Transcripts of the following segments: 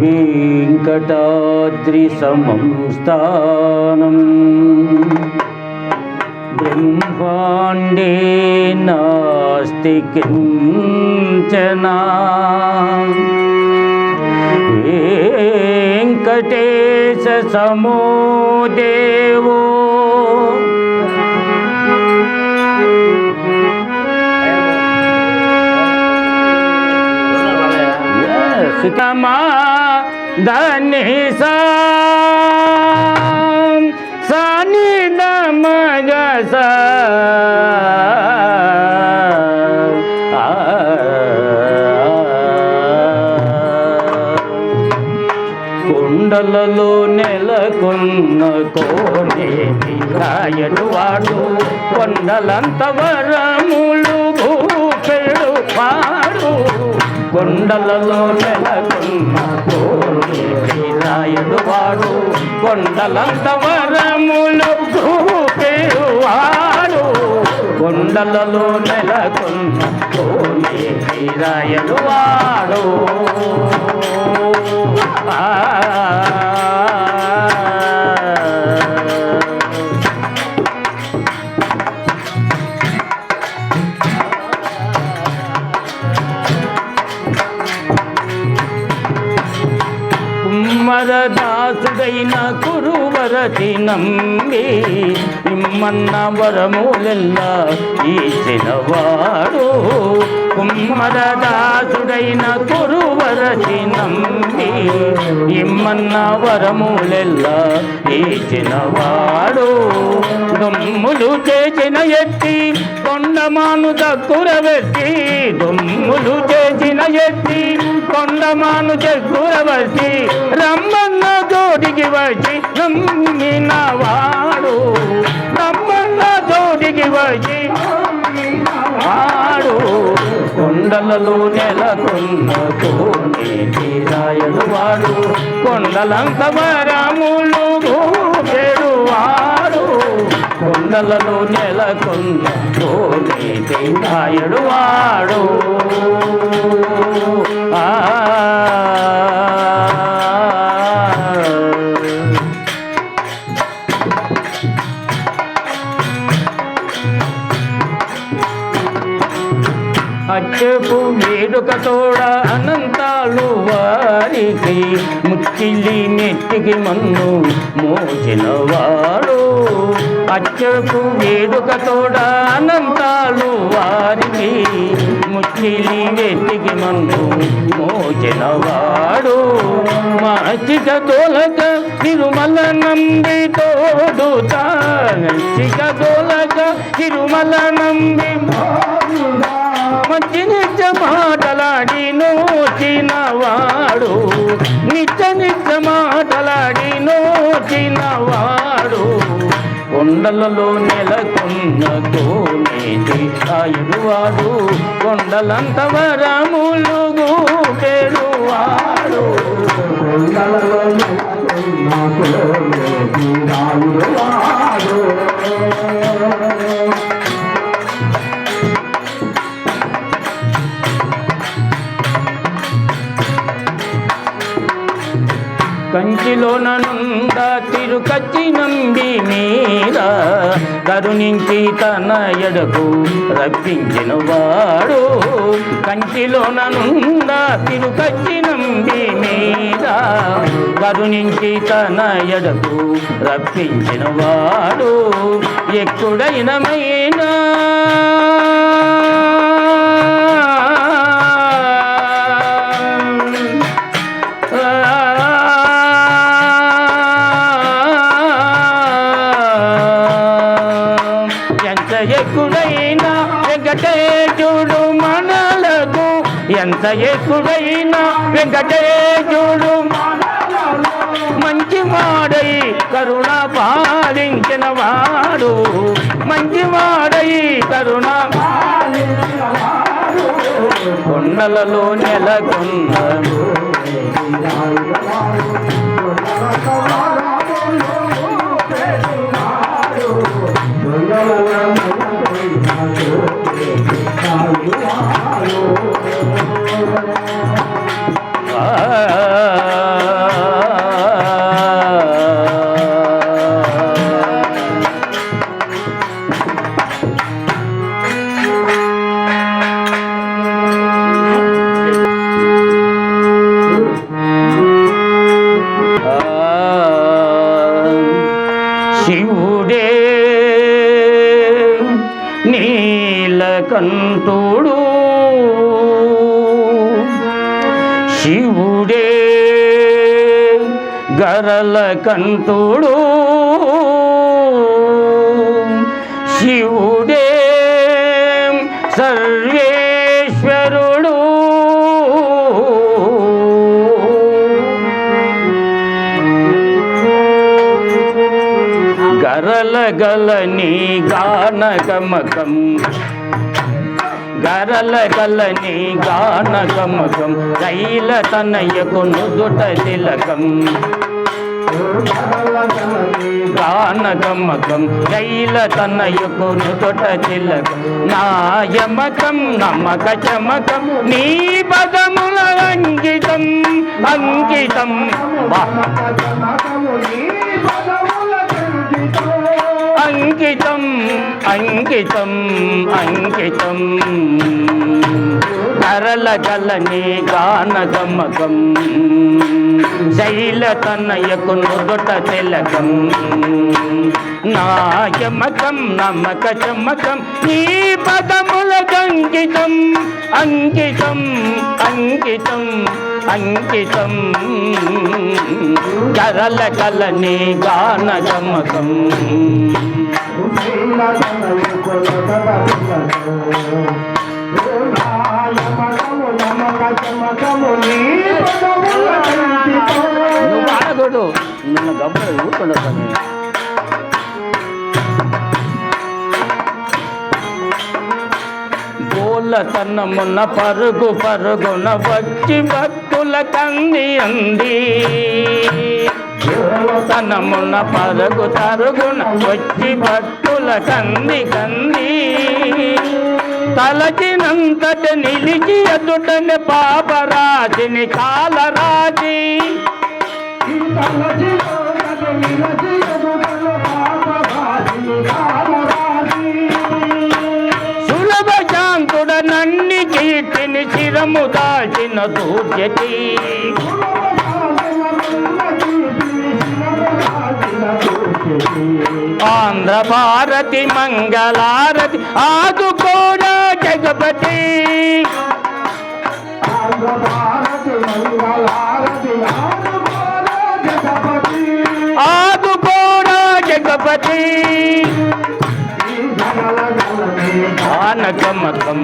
वेङ्कटाद्रिसमं स्थानम् ब्रह्माण्डे नास्ति किञ्चन। वेङ्कटेशसमो देवो సుతమా ధని సని నమగ కొండలలో నెలకొన్న కోనేటి రాయడు వాడు కొండలంత వరములు కొండలలో నెలకొన్న కోనేటి రాయడు వాడు. కొండలంత వరములు భూపెడు కొండలలో నెలకొన్న కోనేటి రాయడు వాడు. కుమ్మరదాసుడైన కురువరతి నంబి ఇమ్మన్న వరములెల్లా ఈచినవాడు. కుమ్మరదాసుడైన కురువరతి నంబి ఇమ్మన్న వరములెల్లా ఈచినవాడు. దొమ్ములు చేసిన ఎత్తి కొండమాను దగ్గర పెట్టి దొమ్ములు చేసిన ఎత్తి కొండమాను దగ్గర వచ్చి రమ్మన్న జోడికి వచ్చి నమ్మినవాడు రమ్మన్న జోడికి వచ్చి వాడు. కొండలలో నెలకొన్న కోనేటి రాయడు వాడు. కొండలంత వరములు భూపేడు వాడు. కొండలలో నెలకొంద కోనేటి రాయడు వాడు. అచ్చపు వేడుక తోడ అనంతాలు వారికి ముక్కిలి మెట్టికి మన్ను మోచిన అచ్చకు అచ్చపు వేడుక తోడ అనంతాలు వారికి ముచ్చిలి వెతికి మందు మోచినవాడు మాచిక తోలక తిరుమల నంబి తోడు తాచిక తోలక తిరుమల నంబి మంచి నిత్య మాటలాడి నోచినవాడు. నిత్య నిత్య మాటలాడి నోచినవాడు. కొండలలో నెలకొన్న కోనేటి ఆయుడువాడు కొండలంత వరములు గూపెడువాడు కొండలలో కరుణించి తన ఎడకు రప్పించిన వాడు కంచిలోన నుండ తిరుకచ్చి నంబి మీద కరుణించి తన ఎడకు రప్పించిన వాడు ఎక్కుడైనమైనా ఎంత వెంకటేశుడు మంచి వాడై కరుణ పాలించిన వాడు. మంచి వాడై కరుణ కొండలలో నెలకొన్న గరల కంఠుడు శివుడే సర్వేశ్వరుడు. గరల గలని గానకమకం గరల గలని గానకమకం కైల తనయకు నుదుట తిలకం. గానగమకం కైల తనయకు నుదుట చిల్లక నాయమకం నమ్మక చమకం నీ పదముల అంకితం అంకితం. అంకితం అంకితం అంకితం. కరల గాన గమకం శైల తనయకు నుదుట తిలకం. నాయమకం నమక చమకం నీ పదములకంకితం అంకితం అంకితం అంకితం అంకితం. కరల కలనే గాన కలని గానగమకం నువ్వు ఆడకూడదు నిన్న గబ్బలు ఊరుకుండదు బోల తన్నమున్న పరుగు పరుగున వచ్చి భక్తుల కంది అంది. తనమున్న పరుగు తరుగున వచ్చి భక్తుల కంది కంది. తలచినంతట నిలిచి ఎదుటని పాపరాజిని కాలరాజి. సులభ శాంతుడ నన్ని కీర్తిని చిరము దాచిన దూర్యతి ఆంధ్ర భారతి మంగళారతి ఆదుకోడా జగపతి. ఆదు పోరా జగపతి. ఆనకమకం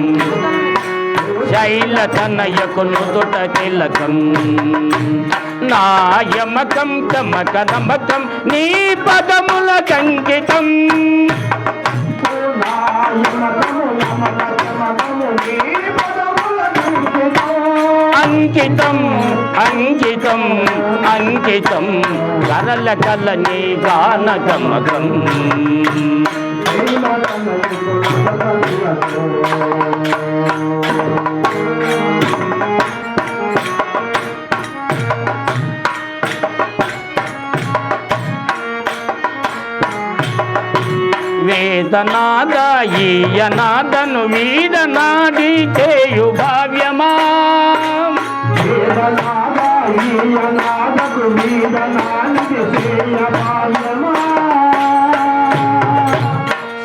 శైల తనయకు నుదుట తిలకం నాయమకం తమక నమకం నీ పదముల కంకితం. అంకితం అంకితం అంకితం కరల కలని గానగమకం వేదనాద ఈయనాదను వీరనాడి చేయు భావ్యమా?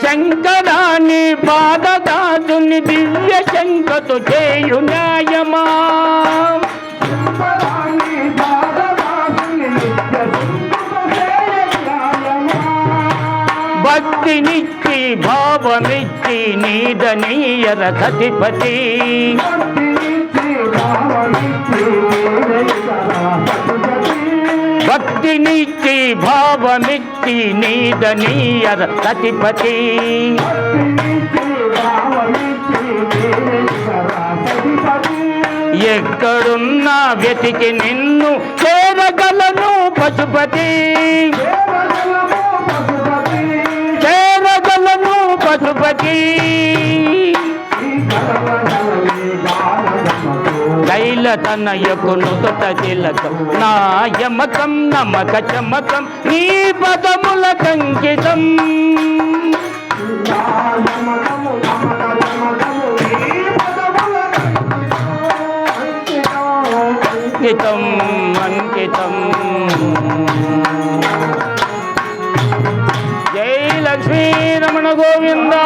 శంకరాని పాదదాసుని దివ్య శంకతు చేయు న్యాయమా? భావమిచ్చి నీదనీయర సతిపతి భక్తినిచ్చి నీద నీదనీయర సతిపతి ఎక్కడున్నా వెతికి నిన్ను చేరగలను పశుపతి. చేరగలను పశుపతి. తనయకు నుదుట తిలకం నా యమకం నమక చమకం నీ పదముల కంకితం అంకితం అంకితం జై లక్ష్మీ రమణ గోవిందా